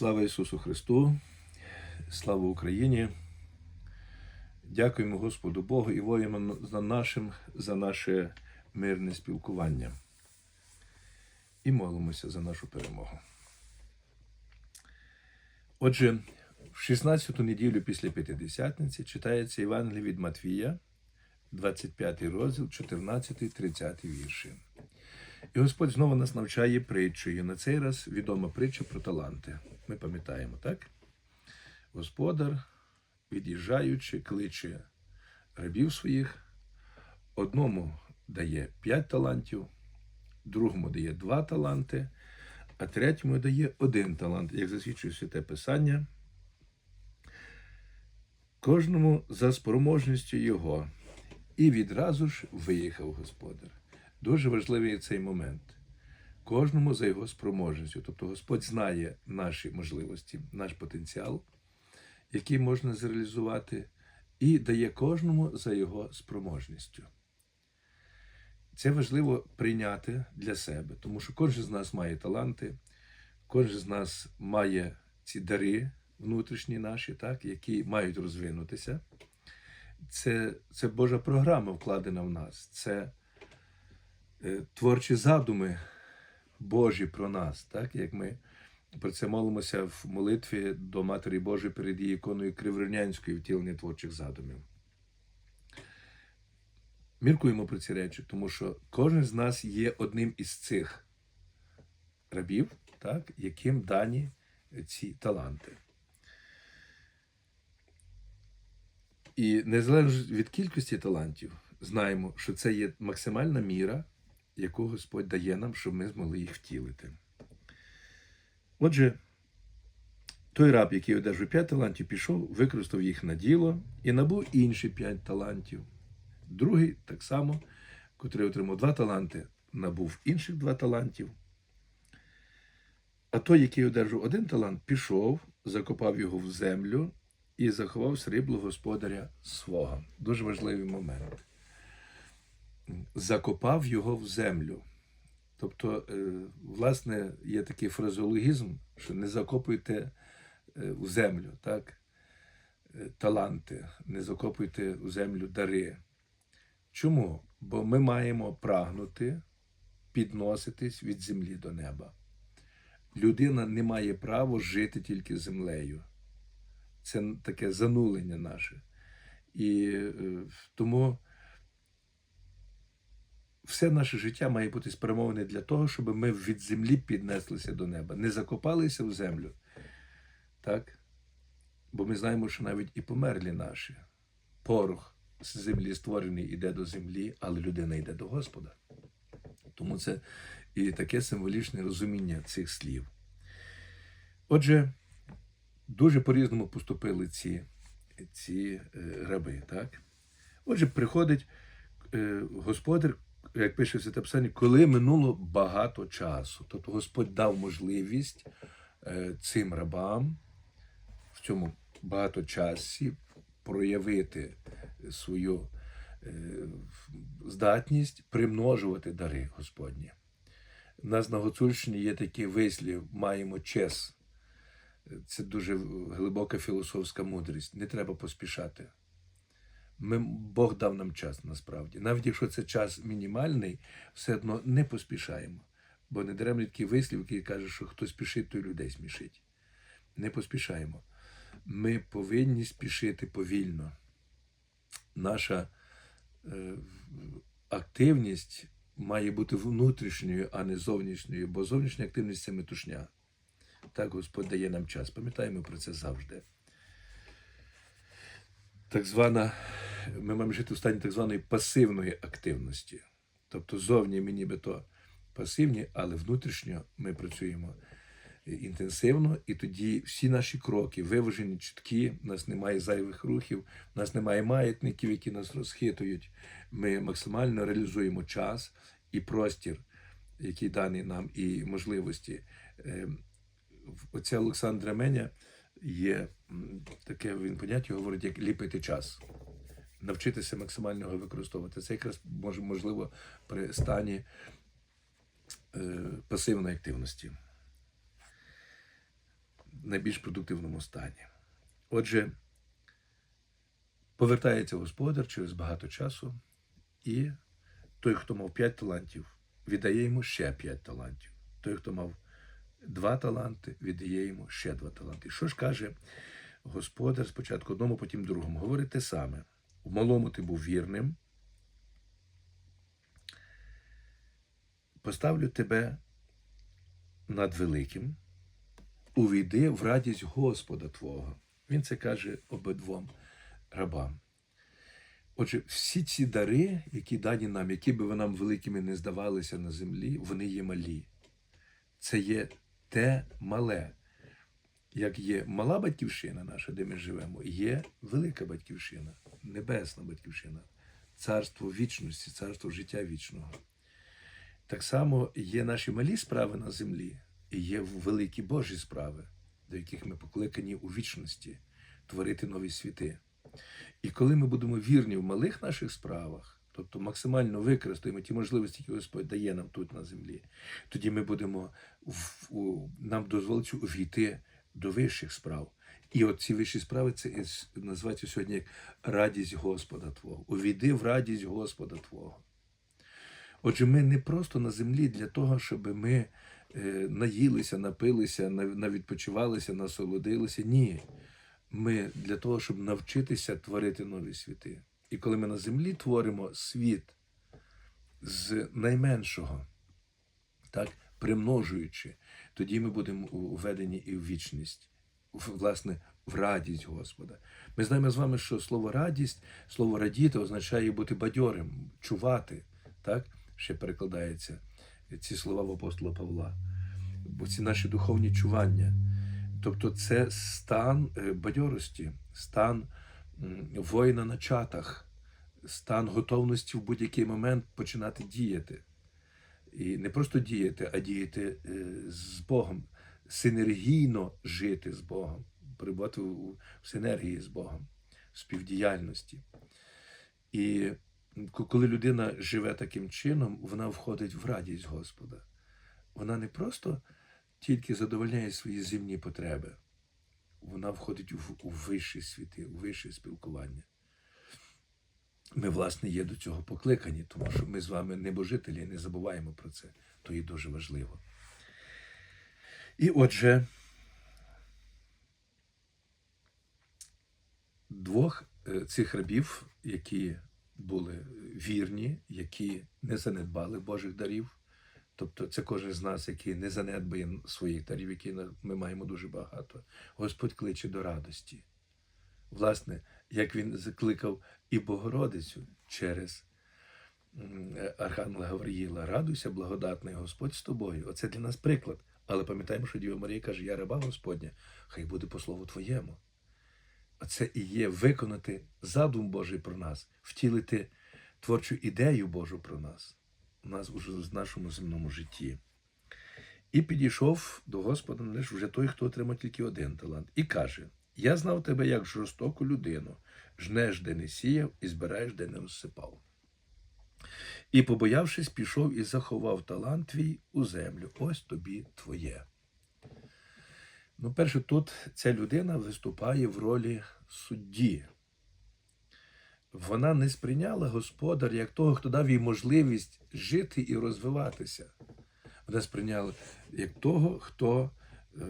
Слава Ісусу Христу, слава Україні. Дякуємо Господу Богу і воїнам за нашим, за наше мирне спілкування. І молимося за нашу перемогу. Отже, в 16-ту неділю після П'ятидесятниці читається Євангеліє від Матвія, 25 розділ, 14-30 вірші. І Господь знову нас навчає притчею. На цей раз відома притча про таланти. Ми пам'ятаємо, так? Господар, від'їжджаючи, кличе рабів своїх, одному дає п'ять талантів, другому дає два таланти, а третьому дає один талант, як засвідчує святе Писання. Кожному за спроможністю його. І відразу ж виїхав господар. Дуже важливий цей момент. Кожному за його спроможністю. Тобто Господь знає наші можливості, наш потенціал, який можна зреалізувати, і дає кожному за його спроможністю. Це важливо прийняти для себе, тому що кожен з нас має таланти, кожен з нас має ці дари внутрішні наші, так, які мають розвинутися. Це, це Божа програма вкладена в нас. Це творчі задуми Божі про нас, так як ми про це молимося в молитві до Матері Божої перед її іконою Криворонянської втілення творчих задумів. Міркуємо про ці речі, тому що кожен з нас є одним із цих рабів, так, яким дані ці таланти. І незалежно від кількості талантів, знаємо, що це є максимальна міра, яку Господь дає нам, щоб ми змогли їх втілити. Отже, той раб, який одержав п'ять талантів, пішов, використав їх на діло і набув інші п'ять талантів. Другий, так само, котрий отримав два таланти, набув інших два талантів. А той, який одержав один талант, пішов, закопав його в землю і заховав срібло господаря свого. Дуже важливий момент. Закопав його в землю. Тобто, е, власне, є такий фразеологізм, що не закопуйте е, в землю, так? Е, таланти, не закопуйте в землю дари. Чому? Бо ми маємо прагнути підноситись від землі до неба. Людина не має права жити тільки землею. Це таке занулення наше. І тому все наше життя має бути спрямоване для того, щоб ми від землі піднеслися до неба, не закопалися в землю. Так? Бо ми знаємо, що навіть і померлі наші. Порох з землі створений іде до землі, але людина йде до Господа. Тому це і таке символічне розуміння цих слів. Отже, дуже по-різному поступили ці, ці е, раби. Так? Отже, приходить е, господар, як пише Святе Писання, коли минуло багато часу. Тобто Господь дав можливість е, цим рабам в цьому багаточасі проявити свою е, здатність примножувати дари Господні. У нас на Гуцульщині є такий вислів, маємо чес. Це дуже глибока філософська мудрість. Не треба поспішати. Ми, Бог дав нам час насправді. Навіть якщо це час мінімальний, все одно не поспішаємо. Бо не даремно такий вислів, який каже, що хто спішить, той людей смішить. Не поспішаємо. Ми повинні спішити повільно. Наша е, активність має бути внутрішньою, а не зовнішньою, бо зовнішня активність це метушня. Так Господь дає нам час. Пам'ятаємо про це завжди. Так звана, ми маємо жити в стані так званої пасивної активності. Тобто зовні ми нібито пасивні, але внутрішньо ми працюємо інтенсивно, і тоді всі наші кроки виважені, чіткі, у нас немає зайвих рухів, у нас немає маятників, які нас розхитують. Ми максимально реалізуємо час і простір, який даний нам, і можливості. Ем, Оце Олександра Меня є таке він поняття говорить, як ліпити час. Навчитися максимально його використовувати. Це якраз може можливо при стані е, пасивної активності. найбільш продуктивному стані. Отже, повертається господар через багато часу, і той, хто мав 5 талантів, віддає йому ще 5 талантів. Той, хто мав два таланти, віддає йому ще два таланти. Що ж каже господар спочатку одному, потім другому? Говорить те саме. В малому ти був вірним. Поставлю тебе над великим, увійди в радість Господа Твого. Він це каже обидвом рабам. Отже, всі ці дари, які дані нам, які би нам великими не здавалися на землі, вони є малі. Це є те мале. Як є мала батьківщина наша, де ми живемо, є велика батьківщина, небесна батьківщина, царство вічності, царство життя вічного. Так само є наші малі справи на землі, і є великі Божі справи, до яких ми покликані у вічності творити нові світи. І коли ми будемо вірні в малих наших справах, тобто максимально використаємо ті можливості, які Господь дає нам тут на землі, тоді ми будемо нам дозволить увійти до вищих справ. І от ці вищі справи це називається сьогодні як радість Господа Твого. Увійди в радість Господа Твого. Отже, ми не просто на землі для того, щоб ми е, наїлися, напилися, навідпочивалися, насолодилися. Ні. Ми для того, щоб навчитися творити нові світи. І коли ми на землі творимо світ з найменшого, так, примножуючи, тоді ми будемо введені і в вічність, в- власне, в радість Господа. Ми знаємо з вами, що слово радість, слово радіти означає бути бадьорим, чувати. Так? Ще перекладається ці слова в апостола Павла. Бо ці наші духовні чування. Тобто це стан е, бадьорості, стан воїна на чатах, стан готовності в будь-який момент починати діяти. І не просто діяти, а діяти е, з Богом, синергійно жити з Богом, перебувати в синергії з Богом, в співдіяльності. І коли людина живе таким чином, вона входить в радість Господа. Вона не просто тільки задовольняє свої земні потреби, вона входить у, вищі світи, у вище спілкування. Ми, власне, є до цього покликані, тому що ми з вами небожителі, не забуваємо про це. То є дуже важливо. І отже, двох е, цих рабів, які були вірні, які не занедбали Божих дарів. Тобто це кожен з нас, який не занедбає своїх дарів, які ми маємо дуже багато. Господь кличе до радості. Власне, як він закликав і Богородицю через Архангела Гавриїла, радуйся, благодатний Господь з тобою. Оце для нас приклад. Але пам'ятаємо, що Діва Марія каже: Я раба Господня, хай буде по слову Твоєму. Оце і є виконати задум Божий про нас, втілити творчу ідею Божу про нас, нас в нашому земному житті. І підійшов до Господа лише вже той, хто отримав тільки один талант, і каже: Я знав тебе як жорстоку людину, жнеш, де не сіяв, і збираєш, де не розсипав. І, побоявшись, пішов і заховав талант твій у землю. Ось тобі твоє. Ну, перше, тут ця людина виступає в ролі судді. Вона не сприйняла господар як того, хто дав їй можливість жити і розвиватися. Вона сприйняла як того, хто е,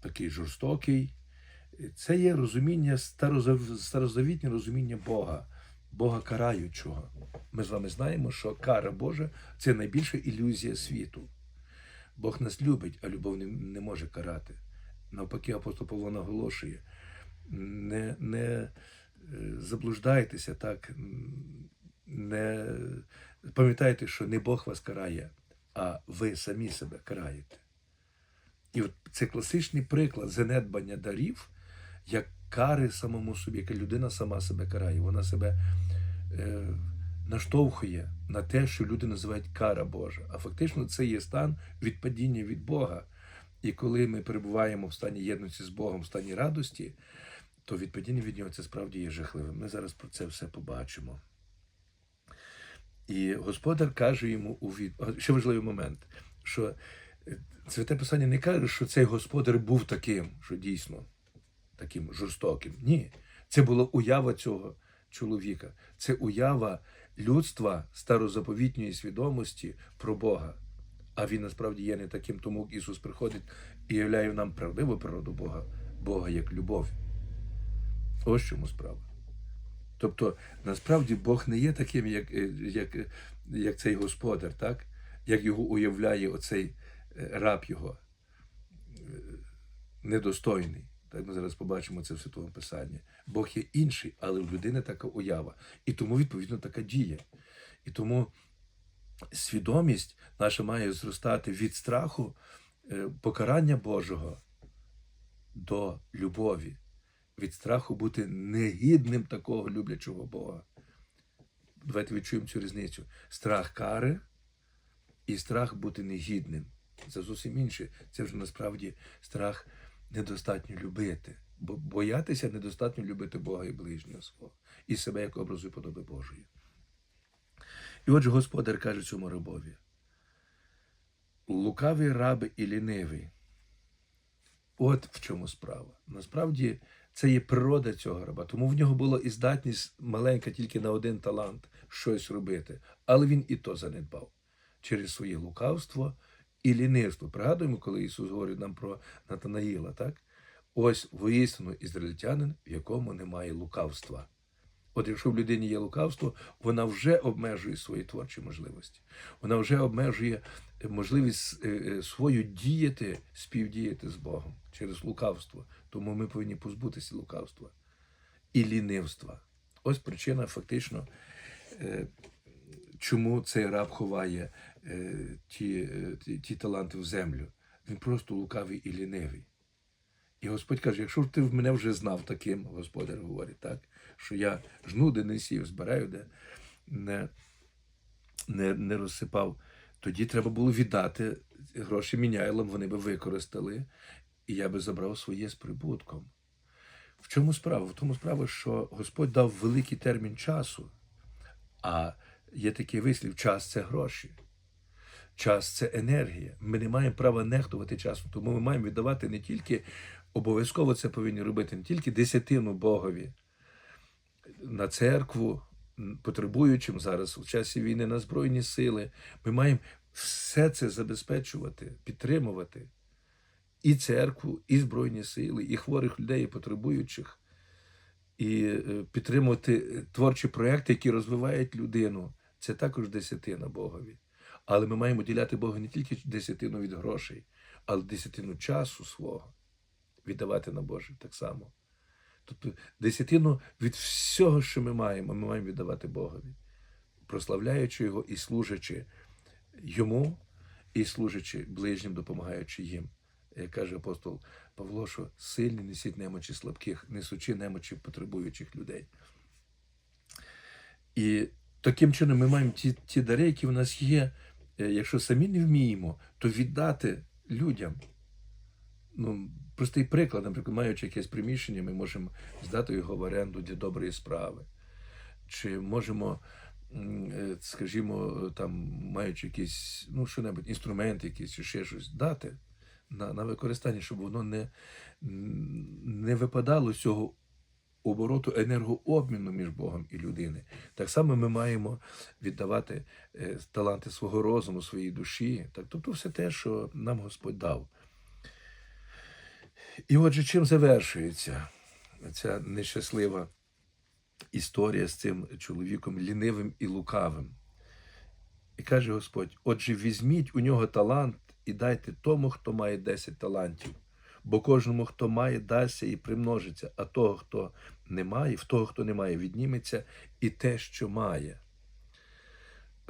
такий жорстокий. Це є розуміння, старозав- старозавітнє розуміння Бога, Бога караючого. Ми з вами знаємо, що кара Божа це найбільша ілюзія світу. Бог нас любить, а любов не, не може карати. Навпаки, апостол Павло наголошує: не, не заблуждайтеся так, не пам'ятайте, що не Бог вас карає, а ви самі себе караєте. І от це класичний приклад занедбання дарів, як кари самому собі, яка людина сама себе карає. Вона себе е, наштовхує на те, що люди називають кара Божа. А фактично це є стан відпадіння від Бога. І коли ми перебуваємо в стані єдності з Богом, в стані радості, то відпадіння від нього це справді є жахливим. Ми зараз про це все побачимо. І господар каже йому у від... Ще важливий момент, що Святе Писання не каже, що цей господар був таким, що дійсно таким жорстоким. Ні. Це була уява цього чоловіка. Це уява людства старозаповітньої свідомості про Бога. А він насправді є не таким, тому Ісус приходить і являє нам правдиву природу Бога, Бога як любов. Ось чому справа. Тобто, насправді Бог не є таким, як, е, як, як цей господар, так? як його уявляє оцей е, раб його е, недостойний. Так ми зараз побачимо це в Святому Писанні. Бог є інший, але в людини така уява. І тому, відповідно, така дія. І тому свідомість наша має зростати від страху е, покарання Божого до любові, від страху бути негідним такого люблячого Бога. Давайте відчуємо цю різницю. Страх кари і страх бути негідним. Це зовсім інше. Це вже насправді страх недостатньо любити. Бо боятися недостатньо любити Бога і ближнього свого, і себе як образу і подоби Божої. І отже, господар каже цьому рабові: лукавий раб і лінивий. От в чому справа. Насправді це є природа цього раба. Тому в нього була і здатність маленька тільки на один талант щось робити. Але він і то занедбав через своє лукавство і лінивство. Пригадуємо, коли Ісус говорить нам про Натанаїла, так? Ось воїстину ізраїльтянин, в якому немає лукавства. От якщо в людині є лукавство, вона вже обмежує свої творчі можливості. Вона вже обмежує можливість е, е, свою діяти, співдіяти з Богом через лукавство. Тому ми повинні позбутися лукавства і лінивства. Ось причина фактично, е, чому цей раб ховає ті, ті, ті таланти в землю. Він просто лукавий і лінивий. І Господь каже: якщо ти в мене вже знав таким, Господар говорить, так, що я жну, де не сів, збираю, де не, не, не розсипав, тоді треба було віддати гроші міняйлам, вони би використали, і я би забрав своє з прибутком. В чому справа? В тому справа, що Господь дав великий термін часу, а є такий вислів: час це гроші. Час це енергія. Ми не маємо права нехтувати часом, тому ми маємо віддавати не тільки обов'язково це повинні робити не тільки десятину Богові на церкву, потребуючим зараз у часі війни на Збройні сили. Ми маємо все це забезпечувати, підтримувати і церкву, і Збройні сили, і хворих людей, і потребуючих, і е, підтримувати творчі проекти, які розвивають людину. Це також десятина Богові. Але ми маємо діляти Богу не тільки десятину від грошей, але десятину часу свого віддавати на Боже так само. Тобто десятину від всього, що ми маємо, ми маємо віддавати Богові, прославляючи Його і служачи Йому, і служачи ближнім, допомагаючи їм. Як каже апостол Павло, що сильні несіть немочі слабких, несучи немочі потребуючих людей. І таким чином ми маємо ті, ті дари, які в нас є. Е, якщо самі не вміємо, то віддати людям. Ну, Простий приклад, наприклад, маючи якесь приміщення, ми можемо здати його в оренду для доброї справи. Чи можемо, е, скажімо, там, маючи якийсь, ну, що-небудь, інструмент якийсь чи ще щось дати на на використання, щоб воно не не випадало з цього обороту енергообміну між Богом і людиною. Так само ми маємо віддавати е, таланти свого розуму, своїй душі, так, тобто все те, що нам Господь дав. І отже, чим завершується ця нещаслива історія з цим чоловіком лінивим і лукавим? І каже Господь: отже, візьміть у нього талант і дайте тому, хто має 10 талантів, бо кожному, хто має, дасться і примножиться, а того, хто не має, в того, хто не має, відніметься і те, що має.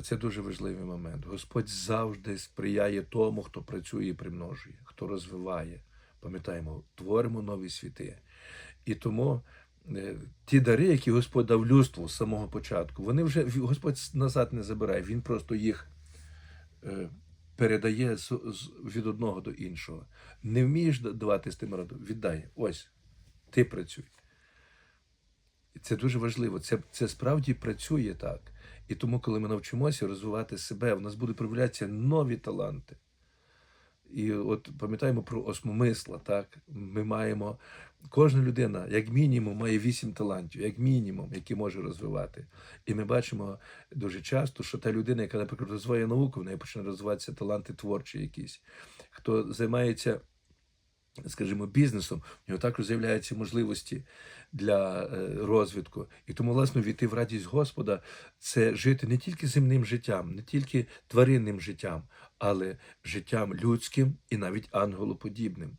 Це дуже важливий момент. Господь завжди сприяє тому, хто працює і примножує, хто розвиває пам'ятаємо, творимо нові світи. І тому е, ті дари, які Господь дав людству з самого початку, вони вже Господь назад не забирає, Він просто їх е, передає від одного до іншого. Не вмієш давати з тим раду, віддай. Ось, ти працюй. Це дуже важливо. Це це справді працює так. І тому, коли ми навчимося розвивати себе, в нас будуть проявлятися нові таланти І от пам'ятаємо про осмомисла, так? Ми маємо, кожна людина, як мінімум, має вісім талантів, як мінімум, які може розвивати. І ми бачимо дуже часто, що та людина, яка, наприклад, розвиває науку, в неї почне розвиватися таланти творчі якісь. Хто займається, скажімо, бізнесом, в нього також з'являються можливості для е, розвитку. І тому, власне, війти в радість Господа це жити не тільки земним життям, не тільки тваринним життям, але життям людським і навіть ангелоподібним.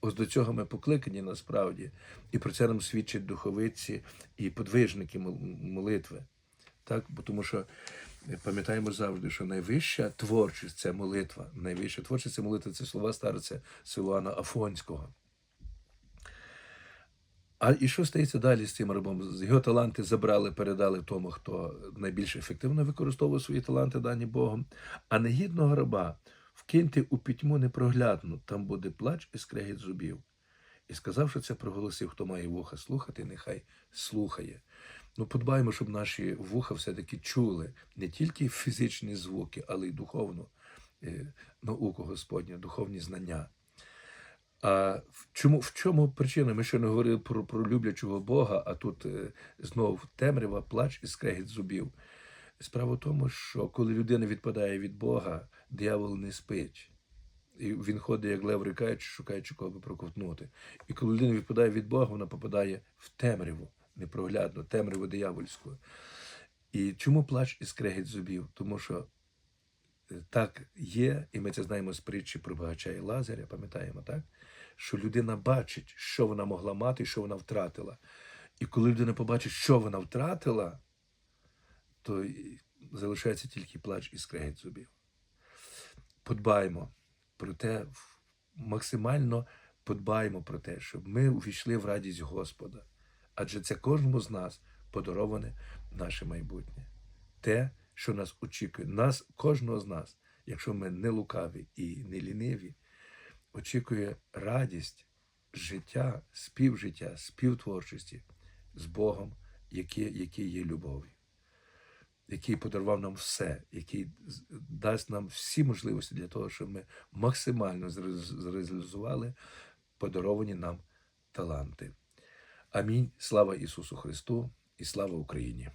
Ось до цього ми покликані насправді, і про це нам свідчать духовиці і подвижники молитви. Так, бо тому що пам'ятаємо завжди, що найвища творчість це молитва. Найвища творчість це молитва це слова старця Силуана Афонського. А і що стається далі з цим рабом? Його таланти забрали, передали тому, хто найбільш ефективно використовує свої таланти, дані Богом. А негідного раба вкиньте у пітьму непроглядну, там буде плач і скрегіт зубів. І сказавши це, проголосив, хто має вуха слухати, нехай слухає. Ну, подбаємо, щоб наші вуха все-таки чули не тільки фізичні звуки, але й духовну е, науку Господню, духовні знання. А в чому, в чому причина? Ми ще не говорили про, про люблячого Бога, а тут е, знов темрява, плач і скрегіт зубів. Справа в тому, що коли людина відпадає від Бога, диявол не спить. І він ходить, як лев рикаючи, шукаючи кого би проковтнути. І коли людина відпадає від Бога, вона попадає в темряву, непроглядну, темряву диявольську. І чому плач і скрегіт зубів? Тому що е, так є, і ми це знаємо з притчі про багача і Лазаря, пам'ятаємо, так? Що людина бачить, що вона могла мати і що вона втратила. І коли людина побачить, що вона втратила, то залишається тільки плач і скрегіт зубів. Подбаємо про те, максимально подбаємо про те, щоб ми увійшли в радість Господа. Адже це кожному з нас подароване наше майбутнє. Те, що нас очікує, нас, кожного з нас, якщо ми не лукаві і не ліниві, очікує радість життя, співжиття, співтворчості з Богом, який, який є любов'ю, який подарував нам все, який дасть нам всі можливості для того, щоб ми максимально зреалізували подаровані нам таланти. Амінь. Слава Ісусу Христу і слава Україні!